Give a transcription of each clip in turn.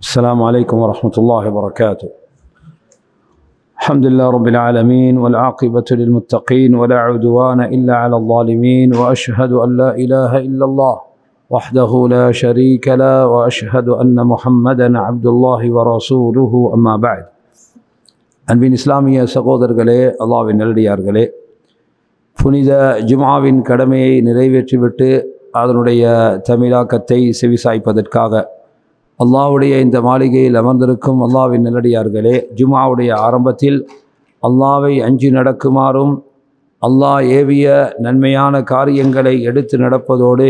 السلام عليكم ورحمة الله وبركاته. الحمد لله رب العالمين والعاقبة للمتقين ولا عدوان إلا على الظالمين وأشهد أن لا إله إلا الله وحده لا شريك لا وأشهد أن محمدا عبد الله ورسوله أما بعد أن بين إسلامي அன்பின் இஸ்லாமிய சகோதரர்களே அல்லாவின் நல்லடியார்களே புனித ஜுமாவின் கடமையை நிறைவேற்றிவிட்டு அதனுடைய தமிழாக்கத்தை செவிசாய்ப்பதற்காக அல்லாவுடைய இந்த மாளிகையில் அமர்ந்திருக்கும் அல்லாவின் நல்லடியார்களே ஜுமாவுடைய ஆரம்பத்தில் அல்லாவை அஞ்சு நடக்குமாறும் அல்லாஹ் ஏவிய நன்மையான காரியங்களை எடுத்து நடப்பதோடு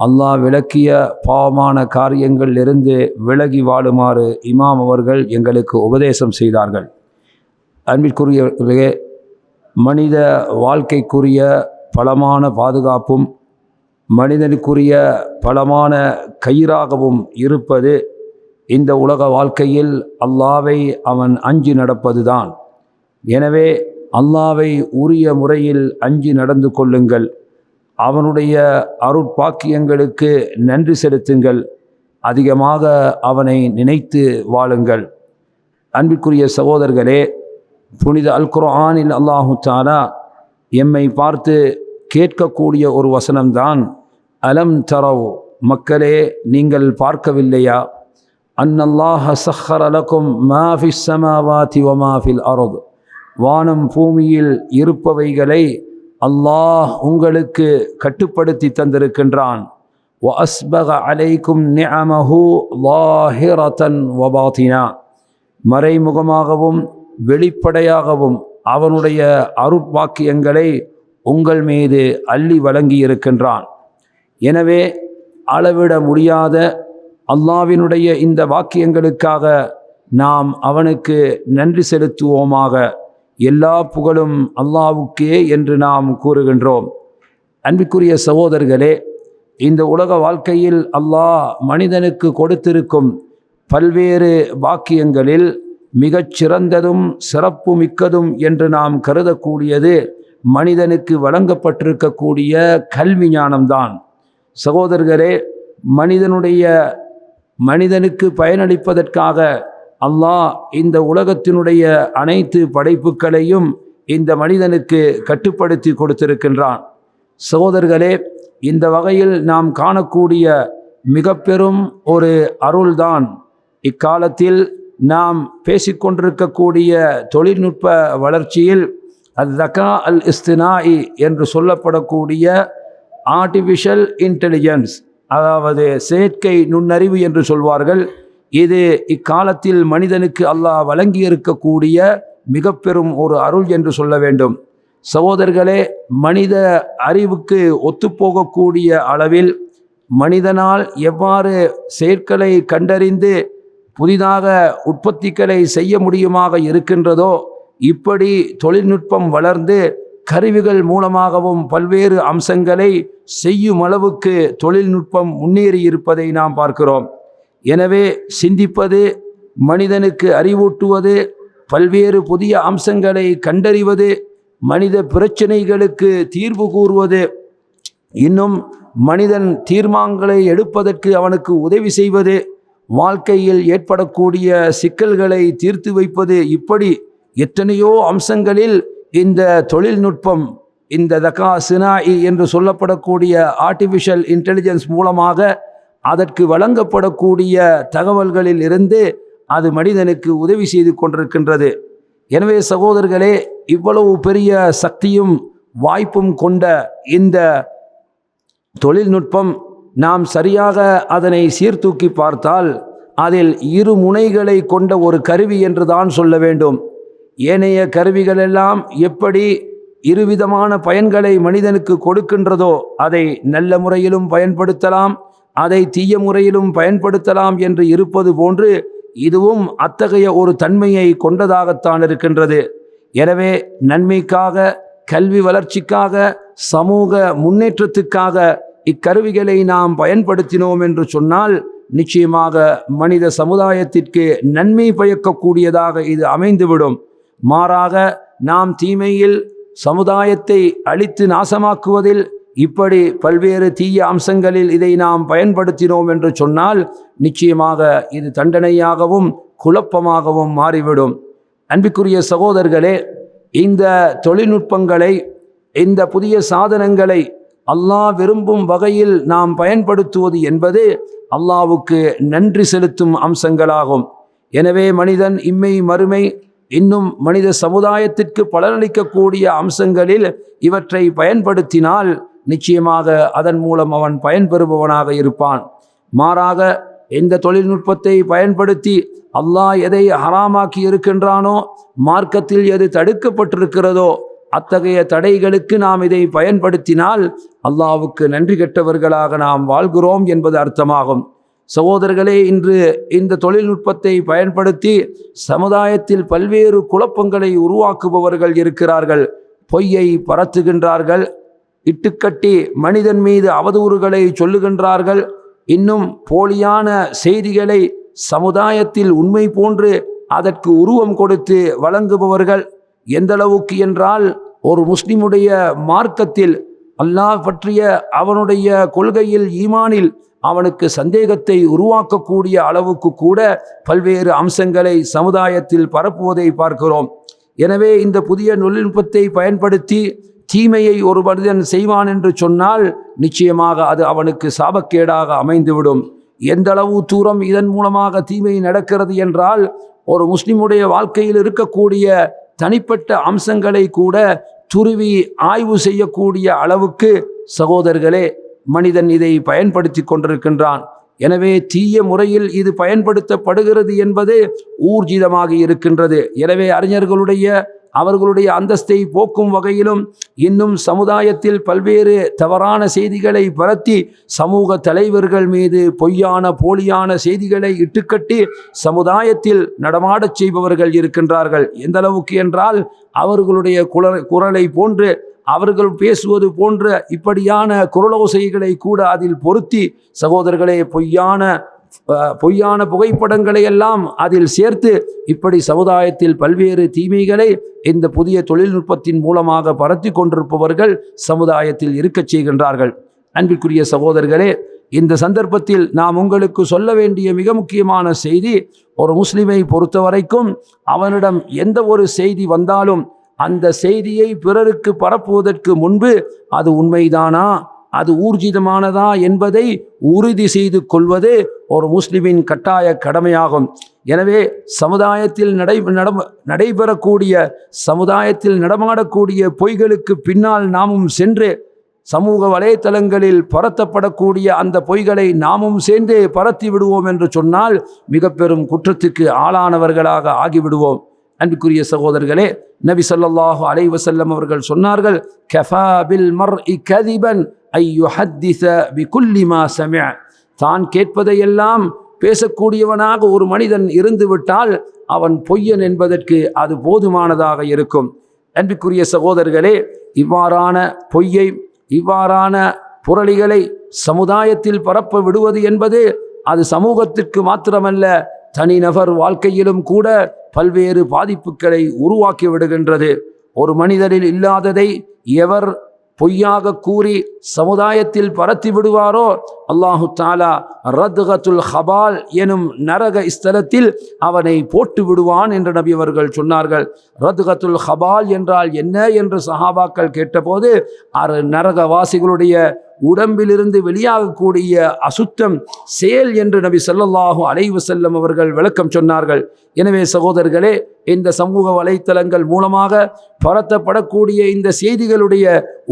அல்லாஹ் விளக்கிய பாவமான காரியங்களிலிருந்து விலகி வாழுமாறு இமாம் அவர்கள் எங்களுக்கு உபதேசம் செய்தார்கள். அன்பிற்குரியவர்களே மனித வாழ்க்கைக்குரிய பலமான பாதுகாப்பும் மனிதனுக்குரிய பலமான கயிறாகவும் இருப்பது இந்த உலக வாழ்க்கையில் அல்லாவை அவன் அஞ்சு நடப்பதுதான். எனவே அல்லாவை உரிய முறையில் அஞ்சு நடந்து கொள்ளுங்கள். அவனுடைய அருட்பாக்கியங்களுக்கு நன்றி செலுத்துங்கள். அதிகமாக அவனை நினைத்து வாழுங்கள். அன்பிற்குரிய சகோதரர்களே புனித அல்குரானில் அல்லாஹு தாலா எம்மை பார்த்து கேட்கக்கூடிய ஒரு வசனம்தான் அலம் தரவு. மக்களே நீங்கள் பார்க்கவில்லையா? அன்னல்லாஹ சஹரலக்கும் மாஃபிஸ் சமாவாதி ஒமாஃபில் அரோது. வானம் பூமியில் இருப்பவைகளை அல்லாஹ் உங்களுக்கு கட்டுப்படுத்தி தந்திருக்கின்றான். வ அஸ்பக அலைக்கும் நியமஹு லாஹிரதன் வபாத்தினா மறைமுகமாகவும் வெளிப்படையாகவும் அவனுடைய அருட்பாக்கியங்களை உங்கள் மீது அள்ளி வழங்கியிருக்கின்றான். எனவே அளவிட முடியாத அல்லாவினுடைய இந்த வாக்கியங்களுக்காக நாம் அவனுக்கு நன்றி செலுத்துவோமாக. எல்லா புகழும் அல்லாவுக்கே என்று நாம் கூறுகின்றோம். அன்பிற்குரிய சகோதரர்களே இந்த உலக வாழ்க்கையில் அல்லாஹ் மனிதனுக்கு கொடுத்திருக்கும் பல்வேறு வாக்கியங்களில் மிகச் சிறந்ததும் சிறப்பு மிக்கதும் என்று நாம் கருதக்கூடியது மனிதனுக்கு வழங்கப்பட்டிருக்கக்கூடிய கல்வி ஞானம்தான். சகோதரர்களே மனிதனுடைய மனிதனுக்கு பயனளிப்பதற்காக அல்லாஹ் இந்த உலகத்தினுடைய அனைத்து படைப்புகளையும் இந்த மனிதனுக்கு கட்டுப்படுத்தி கொடுத்திருக்கின்றான். சகோதரர்களே இந்த வகையில் நாம் காணக்கூடிய மிக பெரும் ஒரு அருள்தான். இக்காலத்தில் நாம் பேசிக்கொண்டிருக்கக்கூடிய தொழில்நுட்ப வளர்ச்சியில் அது தக்கா அல் இஸ்தினாயி என்று சொல்லப்படக்கூடிய ஆர்டிஃபிஷியல் இன்டெலிஜென்ஸ் அதாவது செயற்கை நுண்ணறிவு என்று சொல்வார்கள். இது இக்காலத்தில் மனிதனுக்கு அல்லாஹ் வழங்கி இருக்கக்கூடிய மிக பெரும் ஒரு அருள் என்று சொல்ல வேண்டும். சகோதரர்களே மனித அறிவுக்கு ஒத்துப்போகக்கூடிய அளவில் மனிதனால் எவ்வாறு செயற்களை கண்டறிந்து புதிதாக உற்பத்திகளை செய்ய முடியுமாக இருக்கின்றதோ இப்படி தொழில்நுட்பம் வளர்ந்து கருவிகள் மூலமாகவும் பல்வேறு அம்சங்களை செய்யும் அளவுக்கு தொழில்நுட்பம் முன்னேறி இருப்பதை நாம் பார்க்கிறோம். எனவே சிந்திப்பது மனிதனுக்கு அறிவூட்டுவது பல்வேறு புதிய அம்சங்களை கண்டறிவது மனித பிரச்சனைகளுக்கு தீர்வு கூறுவது இன்னும் மனிதன் தீர்மானங்களை எடுப்பதற்கு அவனுக்கு உதவி செய்வது வாழ்க்கையில் ஏற்படக்கூடிய சிக்கல்களை தீர்த்து வைப்பது இப்படி எத்தனையோ அம்சங்களில் இந்த தொழில்நுட்பம் இந்த தகா சினாயி என்று சொல்லப்படக்கூடிய ஆர்டிஃபிஷியல் இன்டெலிஜென்ஸ் மூலமாக அதற்கு வழங்கப்படக்கூடிய தகவல்களில் இருந்து அது மனிதனுக்கு உதவி செய்து கொண்டிருக்கின்றது. எனவே சகோதரர்களே இவ்வளவு பெரிய சக்தியும் வாய்ப்பும் கொண்ட இந்த தொழில்நுட்பம் நாம் சரியாக அதனை சீர்தூக்கி பார்த்தால் அதில் இரு முனைகளை கொண்ட ஒரு கருவி என்று தான் சொல்ல வேண்டும். ஏனைய கருவிகள் எல்லாம் எப்படி இருவிதமான பயன்களை மனிதனுக்கு கொடுக்கின்றதோ அதை நல்ல முறையிலும் பயன்படுத்தலாம் அதை தீய முறையிலும் பயன்படுத்தலாம் என்று இருப்பது போன்று இதுவும் அத்தகைய ஒரு தன்மையை கொண்டதாகத்தான் இருக்கின்றது. எனவே நன்மைக்காக கல்வி வளர்ச்சிக்காக சமூக முன்னேற்றத்துக்காக இக்கருவிகளை நாம் பயன்படுத்தினோம் என்று சொன்னால் நிச்சயமாக மனித சமுதாயத்திற்கு நன்மை பயக்கக்கூடியதாக இது அமைந்துவிடும். மாறாக நாம் தீமையில் சமுதாயத்தை அழித்து நாசமாக்குவதில் இப்படி பல்வேறு தீய அம்சங்களில் இதை நாம் பயன்படுத்தினோம் என்று சொன்னால் நிச்சயமாக இது தண்டனையாகவும் குழப்பமாகவும் மாறிவிடும். அன்பிற்குரிய சகோதரர்களே இந்த தொழில்நுட்பங்களை இந்த புதிய சாதனங்களை அல்லாஹ் விரும்பும் வகையில் நாம் பயன்படுத்துவது என்பது அல்லாவுக்கு நன்றி செலுத்தும் அம்சங்களாகும். எனவே மனிதன் இம்மை மறுமை இன்னும் மனித சமுதாயத்திற்கு பலனளிக்கக்கூடிய அம்சங்களில் இவற்றை பயன்படுத்தினால் நிச்சயமாக அதன் மூலம் அவன் பயன்பெறுபவனாக இருப்பான். மாறாக எந்த தொழில்நுட்பத்தை பயன்படுத்தி அல்லாஹ் எதை ஹராமாக்கி இருக்கின்றானோ மார்க்கத்தில் எது தடுக்கப்பட்டிருக்கிறதோ அத்தகைய தடைகளுக்கு நாம் இதை பயன்படுத்தினால் அல்லாவுக்கு நன்றி கெட்டவர்களாக நாம் வாழ்கிறோம் என்பது அர்த்தமாகும். சகோதரர்களே இன்று இந்த தொழில்நுட்பத்தை பயன்படுத்தி சமுதாயத்தில் பல்வேறு குழப்பங்களை உருவாக்குபவர்கள் இருக்கிறார்கள். பொய்யை பரத்துகின்றார்கள். இட்டுக்கட்டி மனிதன் மீது அவதூறுகளை சொல்லுகின்றார்கள். இன்னும் போலியான செய்திகளை சமுதாயத்தில் உண்மை போன்று அதற்கு உருவம் கொடுத்து வழங்குபவர்கள் எந்த அளவுக்கு என்றால் ஒரு முஸ்லிமுடைய மார்க்கத்தில் அல்லாஹ் பற்றிய அவனுடைய கொள்கையில் ஈமானில் அவனுக்கு சந்தேகத்தை உருவாக்கக்கூடிய அளவுக்கு கூட பல்வேறு அம்சங்களை சமுதாயத்தில் பரப்புவதை பார்க்கிறோம். எனவே இந்த புதிய தொழில்நுட்பத்தை பயன்படுத்தி தீமையை ஒரு மனிதன் செய்வான் என்று சொன்னால் நிச்சயமாக அது அவனுக்கு சாபக்கேடாக அமைந்துவிடும். எந்தளவு தூரம் இதன் மூலமாக தீமை நடக்கிறது என்றால் ஒரு முஸ்லிமுடைய வாழ்க்கையில் இருக்கக்கூடிய தனிப்பட்ட அம்சங்களை கூட துருவி ஆய்வு செய்யக்கூடிய அளவுக்கு சகோதரர்களே மனிதன் இதை பயன்படுத்தி கொண்டிருக்கின்றான். எனவே தீய முறையில் இது பயன்படுத்தப்படுகிறது என்பது ஊர்ஜிதமாக இருக்கின்றது. எனவே அறிஞர்களுடைய அவர்களுடைய அந்தஸ்தை போக்கும் வகையிலும் இன்னும் சமுதாயத்தில் பல்வேறு தவறான செய்திகளை பரத்தி சமூக தலைவர்கள் மீது பொய்யான போலியான செய்திகளை இட்டுக்கட்டி சமுதாயத்தில் நடமாடச் செய்பவர்கள் இருக்கின்றார்கள். எந்த அளவுக்கு என்றால் அவர்களுடைய குரல் குரலை போன்று அவர்கள் பேசுவது போன்ற இப்படியான குரலோசைகளை கூட அதில் பொருத்தி சகோதரர்களே பொய்யான பொய்யான புகைப்படங்களை எல்லாம் அதில் சேர்த்து இப்படி சமுதாயத்தில் பல்வேறு தீமைகளை இந்த புதிய தொழில்நுட்பத்தின் மூலமாக பரத்தி கொண்டிருப்பவர்கள் சமுதாயத்தில் இருக்கச் செய்கின்றார்கள். அன்பிற்குரிய சகோதரர்களே இந்த சந்தர்ப்பத்தில் நாம் உங்களுக்கு சொல்ல வேண்டிய மிக முக்கியமான செய்தி ஒரு முஸ்லிமை பொறுத்தவரைக்கும் அவனிடம் எந்த ஒரு செய்தி வந்தாலும் அந்த செய்தியை பிறருக்கு பரப்புவதற்கு முன்பு அது உண்மைதானா? அது ஊர்ஜிதமானதா என்பதை உறுதி செய்து கொள்வது ஒரு முஸ்லிமின் கட்டாய கடமையாகும். எனவே சமுதாயத்தில் நடை நடம நடைபெறக்கூடிய சமுதாயத்தில் நடமாடக்கூடிய பொய்களுக்கு பின்னால் நாமும் சென்று சமூக வலைத்தளங்களில் பரத்தப்படக்கூடிய அந்த பொய்களை நாமும் சேர்ந்து பரத்தி விடுவோம் என்று சொன்னால் மிக பெரும் குற்றத்துக்கு ஆளானவர்களாக ஆகிவிடுவோம். அன்புக்குரிய சகோதரர்களே நபி சொல்லாஹு அலைவசல்லம் அவர்கள் சொன்னார்கள் கெஃபாபில் மர் இ கதிபன். ஐ யுஹத்திஸ பிகுல்லி மா தான் கேட்பதையெல்லாம் பேசக்கூடியவனாக ஒரு மனிதன் இருந்துவிட்டால் அவன் பொய்யன் என்பதற்கு அது போதுமானதாக இருக்கும். அன்பிற்குரிய சகோதரர்களே இவ்வாறான பொய்யை இவ்வாறான புரளிகளை சமுதாயத்தில் பரப்ப விடுவது என்பது அது சமூகத்திற்கு மாத்திரமல்ல தனிநபர் வாழ்க்கையிலும் கூட பல்வேறு பாதிப்புகளை உருவாக்கி விடுகின்றது. ஒரு மனிதரில் இல்லாததை எவர் பொய்யாக கூறி சமுதாயத்தில் பரத்தி விடுவாரோ? அல்லாஹு தாலா ரத்கத்துல் ஹபால் எனும் நரக ஸ்தலத்தில் அவனை போட்டு விடுவான் என்று நபி அவர்கள் சொன்னார்கள். ரத்கத்துல் ஹபால் என்றால் என்ன? என்று சஹாபாக்கள் கேட்டபோது அரு நரகவாசிகளுடைய உடம்பிலிருந்து வெளியாகக்கூடிய அசுத்தம் செயல் என்று நபி சொல்லல்லாஹு அலைவு செல்லும் அவர்கள் விளக்கம் சொன்னார்கள். எனவே சகோதரர்களே இந்த சமூக வலைத்தளங்கள் மூலமாக பரத்தப்படக்கூடிய இந்த செய்திகளுடைய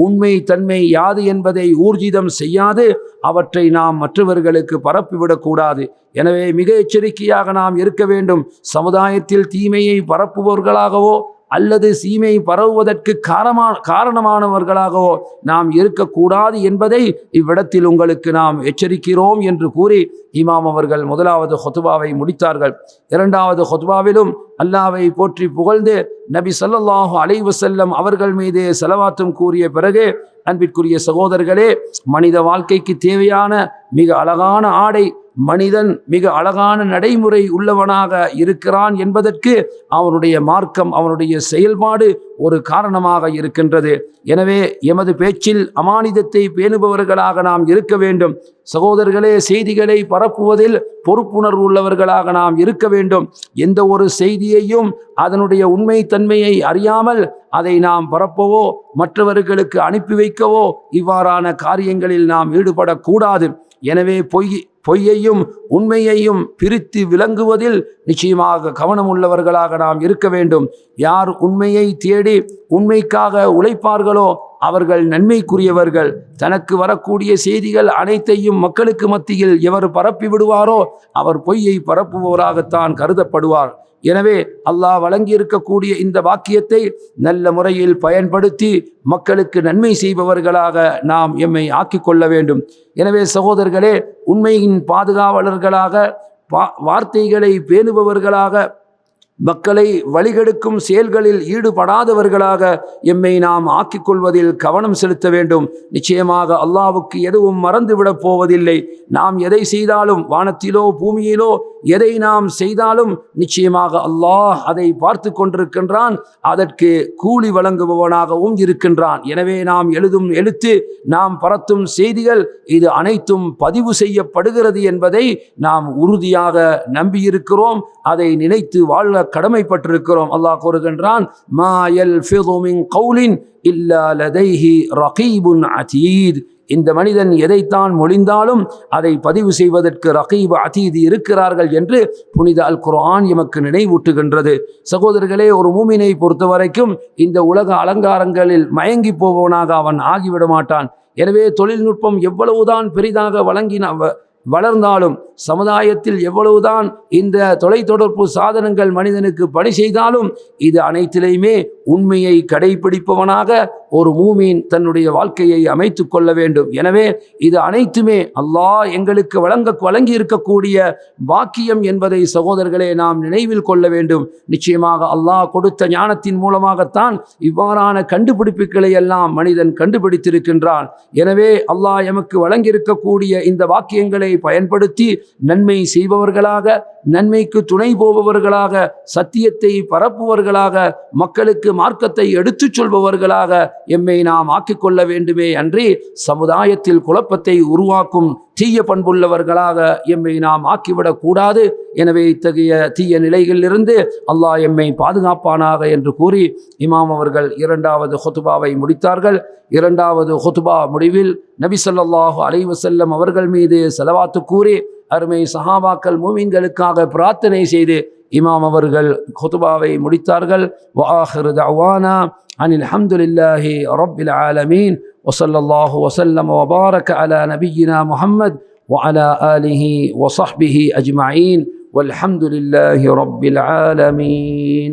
உண்மை தன்மை யாது என்பதை ஊர்ஜிதம் செய்யாது. அவற்றை நாம் மற்றவர்களுக்கு பரப்பிவிடக்கூடாது எனவே மிக எச்சரிக்கையாக நாம் இருக்க வேண்டும். சமுதாயத்தில் தீமையை பரப்புபவர்களாகவோ அல்லது சீமை பரவுவதற்கு காரணமான காரணமானவர்களாகவோ நாம் இருக்கக்கூடாது என்பதை இவ்விடத்தில் உங்களுக்கு நாம் எச்சரிக்கிறோம் என்று கூறி இமாம் அவர்கள் முதலாவது ஹொத்துபாவை முடித்தார்கள். இரண்டாவது ஹொத்துபாவிலும் அல்லாவை போற்றி புகழ்ந்து நபி ஸல்லல்லாஹு அலைவசல்லம் அவர்கள் மீது செலவாத்தும் கூறிய பிறகு அன்பிற்குரிய சகோதரர்களே மனித வாழ்க்கைக்கு தேவையான மிக அழகான ஆடை மனிதன் மிக அழகான நடைமுறை உள்ளவனாக இருக்கிறான் என்பதற்கு அவனுடைய மார்க்கம் அவனுடைய செயல்பாடு ஒரு காரணமாக இருக்கின்றது. எனவே எமது பேச்சில் அமானிதத்தை பேணுபவர்களாக நாம் இருக்க வேண்டும். சகோதரர்களே செய்திகளை பரப்புவதில் பொறுப்புணர்வு உள்ளவர்களாக நாம் இருக்க வேண்டும். எந்த ஒரு செய்தியையும் அதனுடைய உண்மைத்தன்மையை அறியாமல் அதை நாம் பரப்பவோ மற்றவர்களுக்கு அனுப்பி வைக்கவோ இவ்வாறான காரியங்களில் நாம் ஈடுபடக்கூடாது. எனவே பொய் பொய்யையும் உண்மையையும் பிரித்து விளங்குவதில் நிச்சயமாக கவனம் உள்ளவர்களாக நாம் இருக்க வேண்டும். யார் உண்மையை தேடி உண்மைக்காக உழைப்பார்களோ அவர்கள் நன்மைக்குரியவர்கள். தனக்கு வரக்கூடிய செய்திகள் அனைத்தையும் மக்களுக்கு மத்தியில் எவர் பரப்பி விடுவாரோ அவர் பொய்யை பரப்புபவராகத்தான் கருதப்படுவார். எனவே அல்லாஹ் வழங்கியிருக்கக்கூடிய இந்த வாக்கியத்தை நல்ல முறையில் பயன்படுத்தி மக்களுக்கு நன்மை செய்பவர்களாக நாம் எம்மை ஆக்கிக்கொள்ள வேண்டும். எனவே சகோதரர்களே உண்மையின் பாதுகாவலர்களாக வார்த்தைகளை பேணுபவர்களாக மக்களை வழிகெடுக்கும் செயல்களில் ஈடுபடாதவர்களாக எம்மை நாம் ஆக்கிக் கொள்வதில் கவனம் செலுத்த வேண்டும். நிச்சயமாக அல்லாவுக்கு எதுவும் மறந்துவிடப் போவதில்லை. நாம் எதை செய்தாலும் வானத்திலோ பூமியிலோ எதை நாம் செய்தாலும் நிச்சயமாக அல்லாஹ் அதை பார்த்து கொண்டிருக்கின்றான். அதற்கு கூலி வழங்குபவனாகவும் இருக்கின்றான். எனவே நாம் எழுதும் எழுத்து நாம் பரத்தும் செய்திகள் இது அனைத்தும் பதிவு செய்யப்படுகிறது என்பதை நாம் உறுதியாக நம்பியிருக்கிறோம். அதை நினைத்து வாழ கடமைப்பட்டிருக்கிறோம். அல்லாஹ் கூறுகின்றான் மாயல் கவுலின் இல்லா லதைஹி ரகீபுன் அதீத். இந்த மனிதன் எதைத்தான் மொழிந்தாலும் அதை பதிவு செய்வதற்கு ரகீப் அதீதி இருக்கிறார்கள் என்று புனித அல் குரான் எமக்கு நினைவூட்டுகின்றது. சகோதரர்களே ஒரு மூமினை பொறுத்த வரைக்கும் இந்த உலக அலங்காரங்களில் மயங்கி போவனாக அவன் ஆகிவிட மாட்டான் எனவே தொழில்நுட்பம் எவ்வளவுதான் பெரிதாக வழங்கின வளர்ந்தாலும் சமுதாயத்தில் எவ்வளவுதான் இந்த தொலைத்தொடர்பு சாதனங்கள் மனிதனுக்கு பணி செய்தாலும் இது அனைத்திலையுமே உண்மையை கடைபிடிப்பவனாக ஒரு மூமீன் தன்னுடைய வாழ்க்கையை அமைத்து கொள்ள வேண்டும். எனவே இது அனைத்துமே அல்லாஹ் எங்களுக்கு வழங்க வழங்கி இருக்கக்கூடிய பாக்கியம் என்பதை சகோதரர்களே நாம் நினைவில் கொள்ள வேண்டும். நிச்சயமாக அல்லாஹ் கொடுத்த ஞானத்தின் மூலமாகத்தான் இவ்வாறான கண்டுபிடிப்புகளை எல்லாம் மனிதன் கண்டுபிடித்திருக்கின்றான். எனவே அல்லாஹ் எமக்கு வழங்கியிருக்கக்கூடிய இந்த வாக்கியங்களை பயன்படுத்தி நன்மை செய்பவர்களாக நன்மைக்கு துணை போபவர்களாக சத்தியத்தை பரப்புவர்களாக மக்களுக்கு மார்க்கத்தை எடுத்துச் சொல்பவர்களாக எம்மை நாம் ஆக்கிக்கொள்ள வேண்டுமே அன்றி சமுதாயத்தில் குழப்பத்தை உருவாக்கும் தீய பண்புள்ளவர்களாக எம்மை நாம் ஆக்கிவிடக் கூடாது. எனவே இத்தகைய தீய நிலைகளிலிருந்து அல்லாஹ் எம்மை பாதுகாப்பானாக என்று கூறி இமாம் அவர்கள் இரண்டாவது ஹொத்துபாவை முடித்தார்கள். இரண்டாவது ஹொத்துபா முடிவில் நபி சொல்லாஹு அலைவசல்லம் அவர்கள் மீது செலவாத்து கூறி அருமை சஹாபாக்கள் மூமின்களுக்காக பிரார்த்தனை செய்து இமாம் அவர்கள் குதுபாவை முடித்தார்கள் வாஹிர் தவானா عن الحمد لله رب العالمين وصلى الله وسلم وبارك على نبينا محمد وعلى آله وصحبه أجمعين والحمد لله رب العالمين